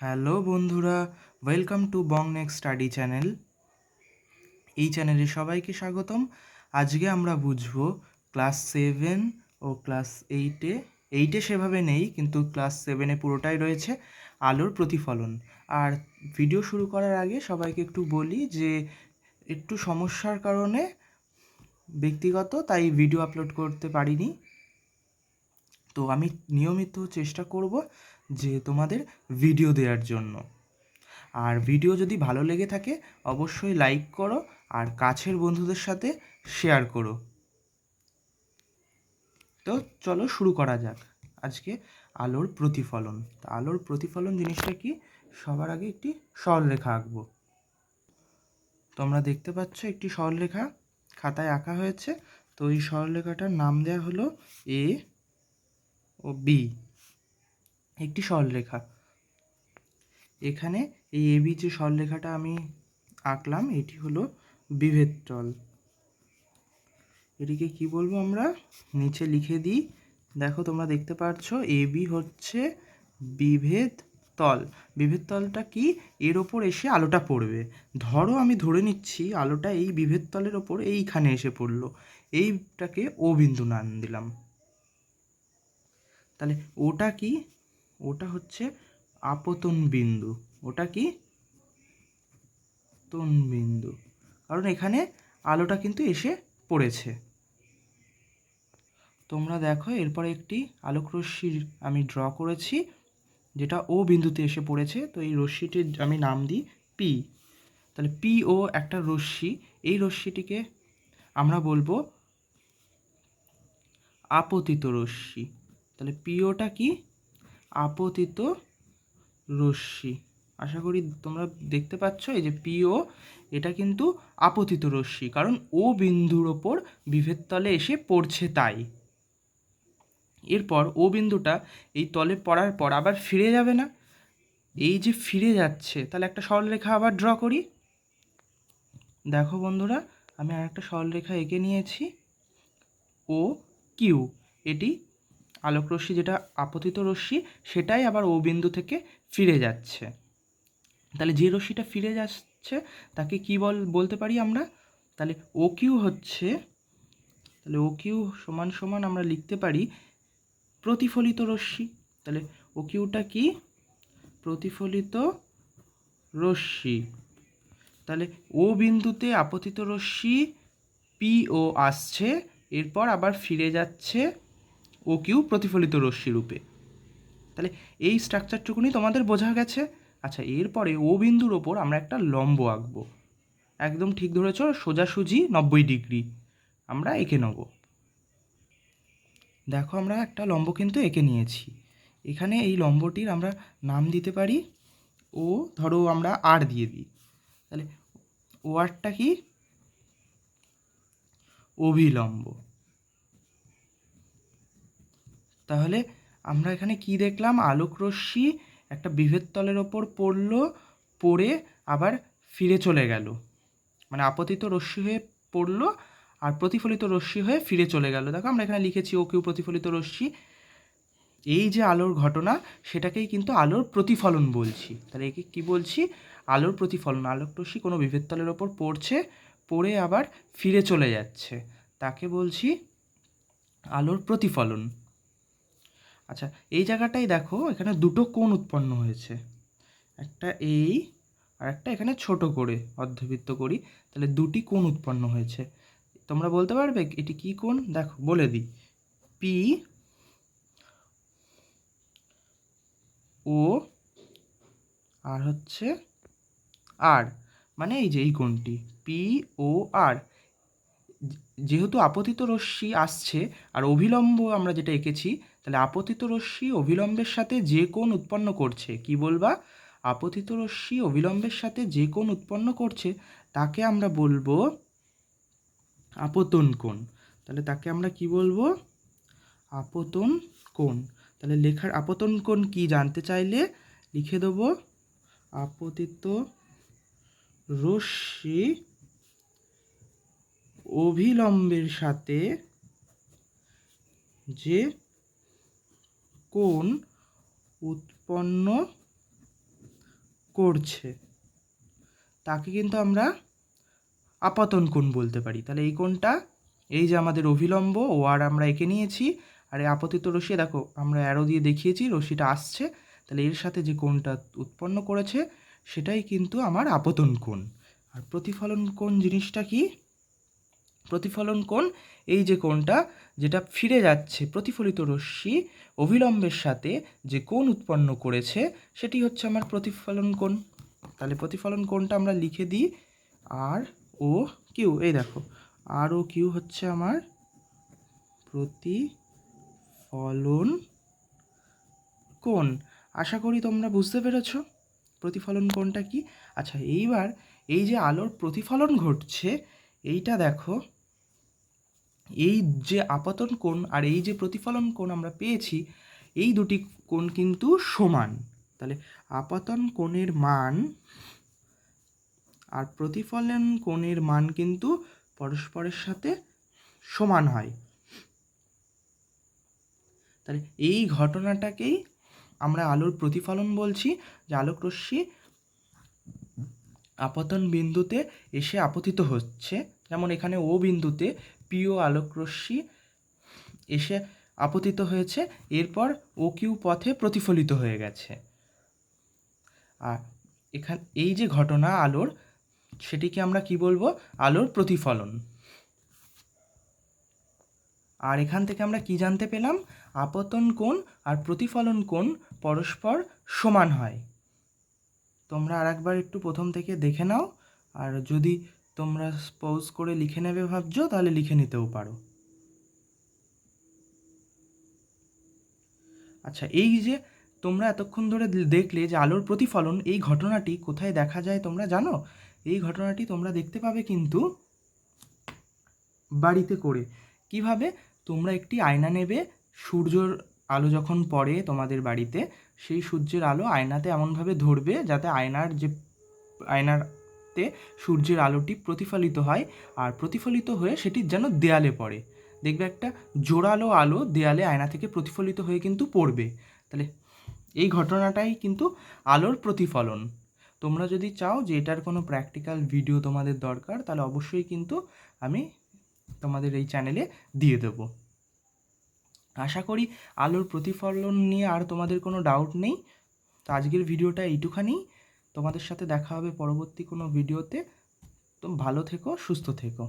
Hello বন্ধুরা welcome to Bong next study channel এই চ্যানেলে সবাইকে স্বাগতম। আজকে আমরা বুঝব ক্লাস সেভেন ও ক্লাস এইটে এইটে সেভাবে নেই, কিন্তু ক্লাস সেভেনে পুরোটাই রয়েছে আলোর প্রতিফলন। আর ভিডিও শুরু করার আগে সবাইকে একটু বলি যে, একটু সমস্যার কারণে ব্যক্তিগত, তাই ভিডিও আপলোড করতে পারিনি। তো আমি নিয়মিত চেষ্টা করব যে তোমাদের ভিডিও দেওয়ার জন্য। আর ভিডিও যদি ভালো লেগে থাকে, অবশ্যই লাইক করো আর কাছের বন্ধুদের সাথে শেয়ার করো। তো চলো শুরু করা যাক। আজকে আলোর প্রতিফলন। আলোর প্রতিফলন জিনিসটা কি? সবার আগে একটি সরলরেখা আঁকবো। তোমরা দেখতে পাচ্ছ একটি সরলরেখা খাতায় আঁকা হয়েছে। তো এই সরলরেখাটার নাম দেওয়া হলো এ ও বি একটি সরলরেখা এখানে এই এবি যে সরলরেখাটা আমি আঁকলাম, এটি হলো বিভেদ তল এটিকে কি বলব আমরা? নিচে লিখে দিই। দেখো, তোমরা দেখতে পাচ্ছ এবি হচ্ছে বিভেদ তল বিভেদ তলটা কি? এর ওপর এসে আলোটা পড়বে। ধরো, আমি ধরে নিচ্ছি, আলোটা এই বিভেদ তলের ওপর এইখানে এসে পড়ল। এইটাকে ও বিন্দু নাম দিলাম। তাহলে ওটা কি? ওটা হচ্ছে আপতন বিন্দু। ওটা কি? তন বিন্দু। কারণ এখানে আলোটা কিন্তু এসে পড়েছে। তোমরা দেখো, এরপরে একটি আলোক রশ্মির আমি ড্র করেছি, যেটা ও বিন্দুতে এসে পড়েছে। তো এই রশ্মিটির আমি নাম দিই পি তাহলে পি ও একটা রশ্মি। এই রশ্মিটিকে আমরা বলব আপতিত রশ্মি। তাহলে পিওটা কি? আপতিত রশ্মি। আশা করি তোমরা দেখতে পাচ্ছ এই যে পিও, এটা কিন্তু আপতিত রশ্মি, কারণ ও বিন্দুর ওপর বিভেদ তলে এসে পড়ছে তাই। এরপর ও বিন্দুটা এই তলে পড়ার পর আবার ফিরে যাবে না। এই যে ফিরে যাচ্ছে, তাহলে একটা সরলরেখা আবার ড্র করি। দেখো বন্ধুরা, আমি আর একটা সরলরেখা এঁকে নিয়েছি। ও কিউ, এটি আলোক রশ্মি যেটা, আপতিত রশ্মি, সেটাই আবার ও বিন্দু থেকে ফিরে যাচ্ছে। তাহলে যে রশ্মিটা ফিরে যাচ্ছে, তাকে কি বল, বলতে পারি আমরা? তাহলে ও কিউ হচ্ছে, তাহলে ও কিউ সমান সমান আমরা লিখতে পারি প্রতিফলিত রশ্মি। তাহলে ও কিউটা কি? প্রতিফলিত রশ্মি। তাহলে ও বিন্দুতে আপতিত রশ্মি পি ও আসছে, এরপর আবার ফিরে যাচ্ছে ও কিউ প্রতিফলিত রশ্মি রূপে। তাহলে এই স্ট্রাকচারটুকুনি তোমাদের বোঝা গেছে? আচ্ছা এরপরে ও বিন্দুর ওপর আমরা একটা লম্ব আঁকবো। একদম ঠিক ধরেছ, সোজাসুজি নব্বই ডিগ্রি। আমরা এঁকে নেব। দেখো, আমরা একটা লম্ব কিন্তু এঁকে নিয়েছি। এখানে এই লম্বটির আমরা নাম দিতে পারি ও, ধরো আমরা আর দিয়ে দিই। তাহলে ও আরটা কি? অভিলম্ব। তাহলে আমরা এখানে কি দেখলাম? আলোক রশ্মি একটা বিভেদ তলের ওপর পড়ল, পড়ে আবার ফিরে চলে গেল। মানে আপতিত রশ্মি হয়ে পড়ল আর প্রতিফলিত রশ্মি হয়ে ফিরে চলে গেল। দেখো আমরা এখানে লিখেছি ও কিউ প্রতিফলিত রশ্মি। এই যে আলোর ঘটনা, সেটাকেই কিন্তু আলোর প্রতিফলন বলছি। তাহলে একে কী বলছি? আলোর প্রতিফলন। আলোক রশ্মি কোনো বিভেদ তলের ওপর পড়ছে, পড়ে আবার ফিরে চলে যাচ্ছে। তাকে বলছি আলোর প্রতিফলন। আচ্ছা এই জায়গাটাই দেখো, এখানে দুটো কোণ উৎপন্ন হয়েছে। একটা এই আর একটা এখানে ছোট করে, অর্ধবৃত্ত করি, তাহলে দুটি কোণ উৎপন্ন হয়েছে। তোমরা বলতে পারবে, এটি কি কোণ? দেখো, বলে দিই। পি ও আর হচ্ছে আর মানে এই যে এই কোণটি পি ও আর যেহেতু আপতিত রশ্মি আসছে আর অভিলম্ব আমরা যেটা এঁকেছি, তাহলে আপতিত রশ্মি অভিলম্বের সাথে যে কোণ উৎপন্ন করছে, কি বলবা? আপতিত রশ্মি অবিলম্বের সাথে যে কোণ উৎপন্ন করছে, তাকে আমরা বলব আপতন কোণ। তাহলে তাকে আমরা কি বলব? আপতন কোণ। তাহলে লেখার আপতন কোণ কি জানতে চাইলে লিখে দেবো। আপতিত রশ্মি অভিলম্বের সাথে যে কোণ উৎপন্ন করছে, তাকে কিন্তু আমরা আপাতন কোণ বলতে পারি। তাহলে এই কোণটা, এই যে আমাদের অভিলম্ব, ও আর আমরা এঁকে নিয়েছি, আর এই আপতিত রশি দেখো, আমরা অ্যারো দিয়ে দেখিয়েছি রশিটা আসছে, তাহলে এর সাথে যে কোণটা উৎপন্ন করেছে, সেটাই কিন্তু আমার আপতন কোণ। আর প্রতিফলন কোণ জিনিসটা কি? প্রতিফলন কোণ? এই যে কোণটা যেটা ফিরে যাচ্ছে প্রতিফলিত রশ্মি অভিলম্বের সাথে যে কোণ উৎপন্ন করেছে, সেটি হচ্ছে আমার প্রতিফলন কোণ। তাহলে প্রতিফলন কোণটা আমরা লিখে দিই আর ও কিউ। এই দেখো, আর ও কিউ হচ্ছে আমার প্রতিফলন কোণ। আশা করি তোমরা বুঝতে পেরেছ প্রতিফলন কোণটা কি। আচ্ছা এইবার এই যে আলোর প্রতিফলন ঘটছে, এইটা দেখো। এই যে আপাতন কোণ আর এই যে প্রতিফলন কোণ আমরা পেয়েছি, এই দুটি কোণ কিন্তু সমান। তাহলে আপাতন কোণের মান আর প্রতিফলন কোণের মান কিন্তু পরস্পরের সাথে সমান হয়। তাহলে এই ঘটনাটাকেই আমরা আলোর প্রতিফলন বলছি, যে আলোক রশ্মি আপতন বিন্দুতে এসে আপতিত হচ্ছে। যেমন এখানে ও বিন্দুতে প্রিয় আলোক রশ্মি এসে আপতিত হয়েছে, এরপর ও কিউ পথে প্রতিফলিত হয়ে গেছে। আর এখান, এই যে ঘটনা আলোর, সেটিকে আমরা কি বলব? আলোর প্রতিফলন। আর এখান থেকে আমরা কি জানতে পেলাম? আপতন কোণ আর প্রতিফলন কোণ পরস্পর সমান হয়। তোমরা আরেকবার একটু প্রথম থেকে দেখে নাও। আর যদি তোমরা পজ করে লিখে নেবে ভাবছ, তাহলে লিখে নিতেও পারো। আচ্ছা এই যে তোমরা এতক্ষণ ধরে দেখলে যে আলোর প্রতিফলন, এই ঘটনাটি কোথায় দেখা যায় তোমরা জানো? এই ঘটনাটি তোমরা দেখতে পাবে কিন্তু বাড়িতে করে। কীভাবে? তোমরা একটি আয়না নেবে, সূর্যর আলো যখন পড়ে তোমাদের বাড়িতে, সেই সূর্যের আলো আয়নাতে এমনভাবে ধরবে যাতে আয়নার যে আয়নাতে সূর্যের আলোটি প্রতিফলিত হয় আর প্রতিফলিত হয়ে সেটি যেন দেয়ালে পড়ে। দেখবে একটা জোরালো আলো দেয়ালে আয়না থেকে প্রতিফলিত হয়ে কিন্তু পড়বে। তাহলে এই ঘটনাটাই কিন্তু আলোর প্রতিফলন। তোমরা যদি চাও যে এটার কোনো প্র্যাকটিক্যাল ভিডিও তোমাদের দরকার, তাহলে অবশ্যই কিন্তু আমি তোমাদের এই চ্যানেলে দিয়ে দেবো। আশা করি আলোর প্রতিফলন নিয়ে আর তোমাদের কোনো ডাউট নেই। তো আজকের ভিডিওটা এইটুখানি। তোমাদের সাথে দেখা হবে পরবর্তী কোনো ভিডিওতে। তো ভালো থেকো সুস্থ থেকো।